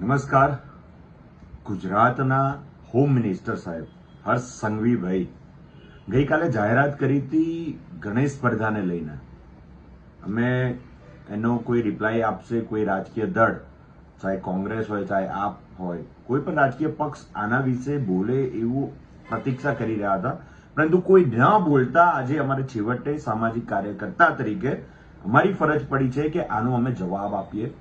નમસ્કાર. ગુજરાતના home minister સાહેબ, હર્ષ સંઘવીભાઈ. ગઈકાલે જાહેરાત કરી હતી ગણેશ સ્પર્ધાને લઈને. અમે એનો કોઈ રિપ્લાય આપશે, કોઈ રાજકીય દળ, ચાહે કોંગ્રેસ હોય, ચાહે આપ હોય, કોઈ પણ રાજકીય પક્ષ આના વિશે બોલે એવું પ્રતીક્ષા કરી રહ્યા હતા. પરંતુ કોઈ ન બોલતા આજે અમારે છેવટે સામાજિક કાર્યકર્તા તરીકે અમારી ફરજ પડી છે કે આનો અમે જવાબ આપીએ.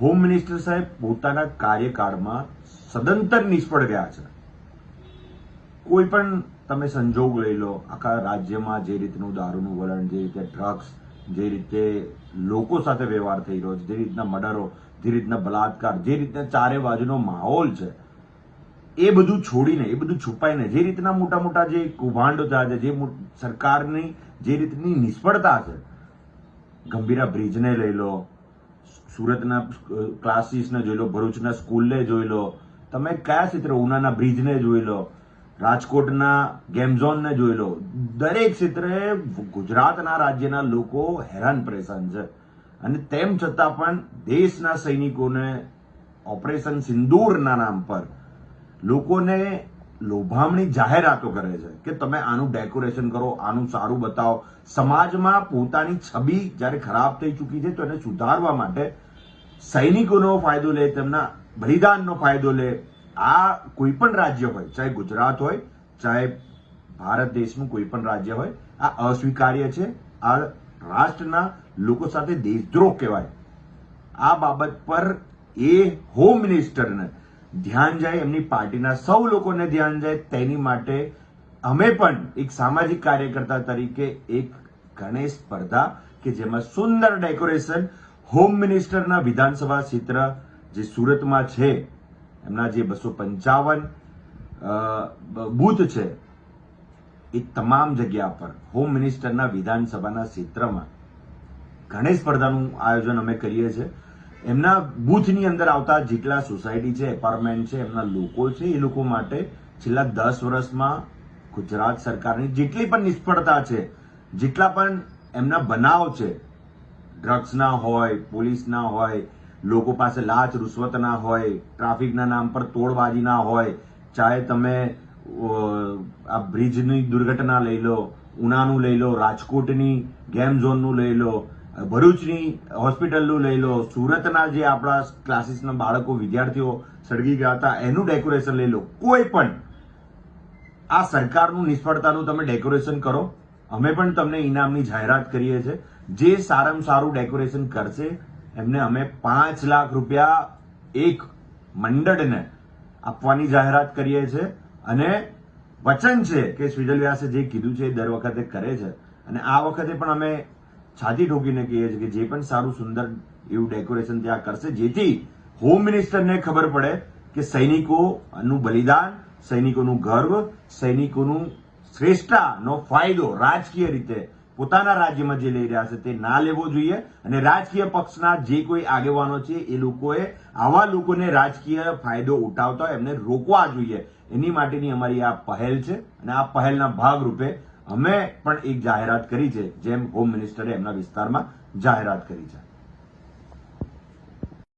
હોમ મિનિસ્ટર સાહેબ પોતાના કાર્યકાળમાં સદંતર નિષ્ફળ ગયા છે. કોઈ પણ તમે સંજોગ લઈ લો, આખા રાજ્યમાં જે રીતનું દારૂનું વલણ, જે રીતે ડ્રગ્સ જે રીતે લોકો સાથે વ્યવહાર થઈ રહ્યો છે, જે રીતના મર્ડરો, જે રીતના બલાત્કાર જે રીતના ચારે બાજુનો માહોલ છે, એ બધું છોડીને, એ બધું છુપાઈને, જે રીતના મોટા મોટા જે કૌભાંડો થયા છે, જે સરકારની જે રીતની નિષ્ફળતા છે, ગંભીરા બ્રિજને લઈ લો સુરતના ક્લાસીસને જોઈ લો ભરૂચના સ્કૂલને જોઈ લો તમે કયા ક્ષેત્રે? ઉનાના બ્રિજને જોઈ લો રાજકોટના ગેમઝોનને જોઈ લો દરેક ક્ષેત્રે ગુજરાતના રાજ્યના લોકો હેરાન પરેશાન છે. અને તેમ છતાં પણ દેશના સૈનિકોને ઓપરેશન સિંદૂરના નામ પર લોકોને લોભામણી જાહેરાતો કરે છે કે તમે આનું ડેકોરેશન કરો, આનું સારું બતાવો. સમાજમાં પોતાની છબી જ્યારે ખરાબ થઈ ચૂકી છે તો એને સુધારવા માટે સૈનિકોનો ફાયદો લે, તેમના બલિદાનનો ફાયદો લે. આ કોઈ પણ રાજ્ય હોય, ચાહે ગુજરાત હોય, ચાહે ભારત દેશનું કોઈ પણ રાજ્ય હોય, આ અસ્વીકાર્ય છે. આ રાષ્ટ્રના લોકો સાથે દેશદ્રોહ કહેવાય. આ બાબત પર એ હોમ મિનિસ્ટરને ધ્યાન જાય, એમની પાર્ટીના સૌ લોકોને ધ્યાન જાય, તેની માટે અમે પણ એક સામાજિક કાર્યકર્તા તરીકે એક ગણેશ સ્પર્ધા કે જેમાં સુંદર ડેકોરેશન હોમ મિનિસ્ટરના વિધાનસભા ક્ષેત્ર જે સુરતમાં છે, એમના જે બસો પંચાવન બૂથ છે, એ તમામ જગ્યા પર હોમ મિનિસ્ટરના વિધાનસભાના ક્ષેત્રમાં ગણેશ સ્પર્ધાનું આયોજન અમે કરીએ છીએ. એમના બૂથની અંદર આવતા જેટલા સોસાયટી છે, એપાર્ટમેન્ટ છે, એમના લોકો છે, એ લોકો માટે છેલ્લા દસ વર્ષમાં ગુજરાત સરકારની જેટલી પણ નિષ્ફળતા છે, જેટલા પણ એમના બનાવ છે ડ્રગ્સના હોય પોલીસના હોય, લોકો પાસે લાચ રૂશ્વતના હોય ટ્રાફિકના નામ પર તોડબાજીના હોય, ચાહે તમે આ બ્રિજની દુર્ઘટના લઈ લો, ઉનાનું લઈ લો, રાજકોટની ગેમ ઝોનનું લઈ લો ભરૂચની હોસ્પિટલનું લઈ લો, સુરતના જે આપણા ક્લાસીસના બાળકો, વિદ્યાર્થીઓ સળગી ગયા હતા, એનું ડેકોરેશન લઈ લો. કોઈ પણ આ સરકારનું નિષ્ફળતાનું તમે ડેકોરેશન કરો. અમે પણ તમને ઇનામની જાહેરાત કરીએ છીએ. જે સારામાં સારું ડેકોરેશન કરશે, એમને અમે પાંચ લાખ રૂપિયા એક મંડળને આપવાની જાહેરાત કરીએ છીએ. અને વચન છે કે સ્વિજલ વ્યાસે જે કીધું છે એ દર વખતે કરે છે. અને આ વખતે પણ અમે છાતી ઠોકીને કહીએ છીએ કે જે પણ સારું સુંદર એવું ડેકોરેશન ત્યાં કરશે, જેથી હોમ મિનિસ્ટરને ખબર પડે કે સૈનિકોનું બલિદાન, સૈનિકોનું ગર્વ, સૈનિકોનું શ્રેષ્ઠતાનો ફાયદો રાજકીય રીતે પોતાના રાજ્યમાં જે લઈ રહ્યા છે તે ના લેવો જોઈએ અને રાજકીય પક્ષના જે કોઈ આગેવાનો છે એ લોકોએ આવા લોકોને રાજકીય ફાયદો ઉઠાવતા એમને રોકવા જોઈએ. એની માટેની અમારી આ પહેલ છે અને આ પહેલના ભાગરૂપે અમે પણ એક જાહેરાત કરી છે જેમ હોમ મિનિસ્ટરે એમના વિસ્તારમાં જાહેરાત કરી છે.